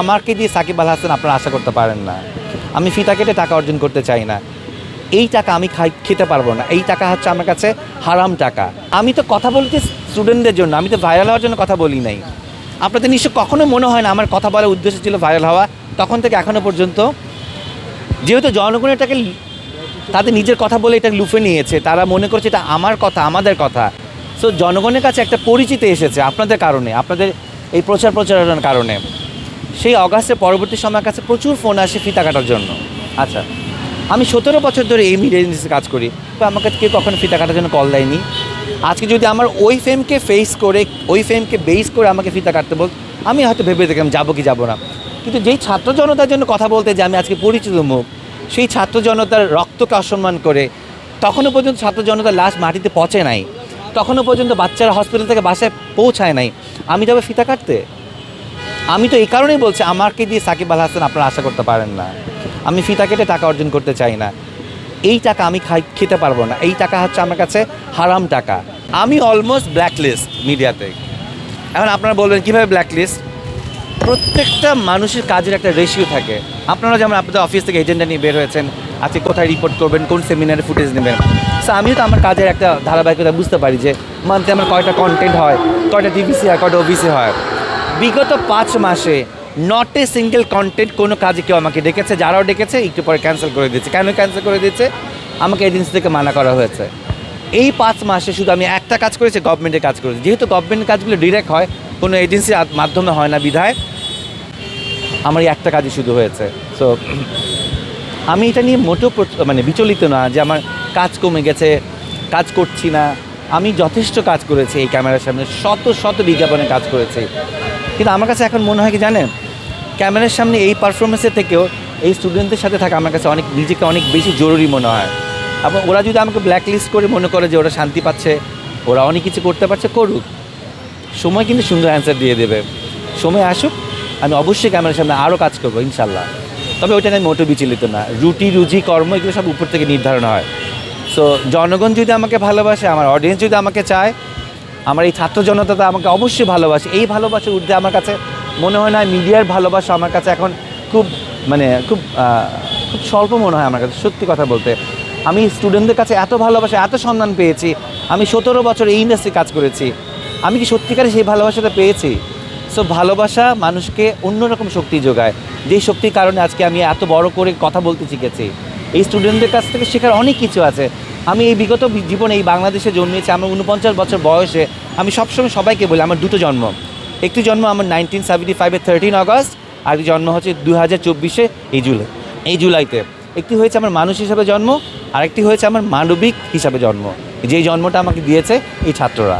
আমাকে দিয়ে সাকিব আল হাসান আপনারা আশা করতে পারেন না। আমি ফিতা কেটে টাকা অর্জন করতে চাই না। এই টাকা আমি খাই, খেতে পারব না। এই টাকা হচ্ছে আমার কাছে হারাম টাকা। আমি তো কথা বলছি স্টুডেন্টদের জন্য, আমি তো ভাইরাল হওয়ার জন্য কথা বলি নাই। আপনাদের নিশ্চয় কখনো মনে হয় না আমার কথা বলার উদ্দেশ্য ছিল ভাইরাল হওয়া? তখন থেকে এখনও পর্যন্ত। যেহেতু জনগণ এটাকে তাদের নিজের কথা বলে এটা লুফে নিয়েছে, তারা মনে করছে এটা আমার কথা, আমাদের কথা। সো জনগণের কাছে একটা পরিচিতি এসেছে আপনাদের কারণে, আপনাদের এই প্রচার প্রচারণার কারণে। সেই অগাস্টের পরবর্তী সময়ের কাছে প্রচুর ফোন আসে ফিতা কাটার জন্য। আচ্ছা আমি সতেরো বছর ধরে এই মিডিয়া এজেন্সিতে কাজ করি, তো আমাকে কেউ কখনো ফিতা কাটার জন্য কল দেয়নি। আজকে যদি আমার ওই ফেমকে ফেস করে, ওই ফেমকে বেস করে আমাকে ফিতা কাটতে বল, আমি হয়তো ভেবে দেখলাম যাব কি যাব না। কিন্তু যেই ছাত্র জনতার জন্য কথা বলতে যে আমি আজকে পরিচিত মুখ, সেই ছাত্র জনতার রক্তকে অসম্মান করে, তখনও পর্যন্ত ছাত্র জনতার লাশ মাটিতে পচে নাই। তখনও পর্যন্ত বাচ্চারা হসপিটাল থেকে বাসায় পৌঁছায় নাই। আমি যাব ফিতা কাটতে? আমি তো এই কারণেই বলছি, আমাকে দিয়ে সাকিব আল হাসান আপনারা আশা করতে পারেন না। আমি ফিতা কেটে টাকা অর্জন করতে চাই না। এই টাকা আমি খাই খেতে পারব না। এই টাকা হচ্ছে আমার কাছে হারাম টাকা। আমি অলমোস্ট ব্ল্যাকলিস্ট মিডিয়াতে। এখন আপনারা বলবেন, কীভাবে ব্ল্যাকলিস্ট প্রত্যেকটা মানুষের কাজের একটা রেশিও থাকে। আপনারা যেমন আপনাদের অফিস থেকে এজেন্ডা নিয়ে বের হয়েছেন, আজকে কোথায় রিপোর্ট করবেন, কোন সেমিনারে ফুটেজ নেবেন। সো আমিও তো আমার কাজের একটা ধারাবাহিকতা বুঝতে পারি যে মান্থে আমার কয়টা কন্টেন্ট হয়, কয়টা টিভিসি হয়, কয়টা ওবিসি হয়। বিগত পাঁচ মাসে নট এ সিঙ্গেল কন্টেন্ট কোনো কাজে কেউ আমাকে ডেকেছে, যারাও ডেকেছে, একটু পরে ক্যান্সেল করে দিচ্ছে কেন ক্যান্সেল করে দিচ্ছে আমাকে এজেন্সি থেকে মানা করা হয়েছে। এই পাঁচ মাসে শুধু আমি একটা কাজ করেছি গভর্নমেন্টের কাজ করেছি। যেহেতু গভর্নমেন্টের কাজগুলো ডিরেক্ট হয়, কোনো এজেন্সির মাধ্যমে হয় না বিধায়, আমার এই একটা কাজই শুধু হয়েছে। সো আমি এটা নিয়ে মোটেও মানে বিচলিত না যে আমার কাজ কমে গেছে, কাজ করছি না। আমি যথেষ্ট কাজ করেছি এই ক্যামেরার সামনে, শত শত বিজ্ঞাপনে কাজ করেছি। কিন্তু আমার কাছে এখন মনে হয় কি জানেন? ক্যামেরার সামনে এই পারফরমেন্সের থেকেও এই স্টুডেন্টদের সাথে থাকা আমার কাছে অনেক, নিজেকে অনেক বেশি জরুরি মনে হয়। এবং ওরা যদি আমাকে ব্ল্যাক লিস্ট করে মনে করে যে ওরা শান্তি পাচ্ছে, ওরা অনেক কিছু করতে পারছে, করুক। সময় কিন্তু সুন্দর অ্যান্সার দিয়ে দেবে। সময় আসুক, আমি অবশ্যই ক্যামেরার সামনে আরও কাজ করব, ইনশাল্লাহ। তবে ওইটা আমি মোটেও বিচলিত না। রুটি, রুজি, কর্ম, এগুলো সব উপর থেকে নির্ধারণ হয়। সো জনগণ যদি আমাকে ভালোবাসে, আমার অডিয়েন্স যদি আমাকে চায় আমার এই ছাত্র জনতা তো আমাকে অবশ্যই ভালোবাসে। এই ভালোবাসার ঊর্ধ্বে আমার কাছে মনে হয় না, মিডিয়ার ভালোবাসা আমার কাছে এখন খুব মানে খুব খুব স্বল্প মনে হয় আমার কাছে, সত্যি কথা বলতে। আমি স্টুডেন্টদের কাছে এত ভালোবাসা, এত সম্মান পেয়েছি। আমি সতেরো বছর এই ইন্ডাস্ট্রি কাজ করেছি। আমি কি সত্যিকারে সেই ভালোবাসাটা পেয়েছি? সো ভালোবাসা মানুষকে অন্যরকম শক্তি যোগায়। যেই শক্তির কারণে আজকে আমি এত বড় করে কথা বলতে শিখেছি। এই স্টুডেন্টদের কাছ থেকে শেখার অনেক কিছু আছে। আমি এই বিগত জীবনে এই বাংলাদেশে জন্মেছি আমার উনপঞ্চাশ বছর বয়সে আমি সবসময় সবাইকে বলি, আমার দুটো জন্ম। একটি জন্ম আমার নাইনটিন সেভেন্টি ফাইভের থার্টিন আগস্ট আর একটি জন্ম হচ্ছে দু হাজার চব্বিশে এই জুলাই, এই জুলাইতে। একটি হয়েছে আমার মানুষ হিসাবে জন্ম আর একটি হয়েছে আমার মানবিক হিসাবে জন্ম। যেই জন্মটা আমাকে দিয়েছে এই ছাত্ররা।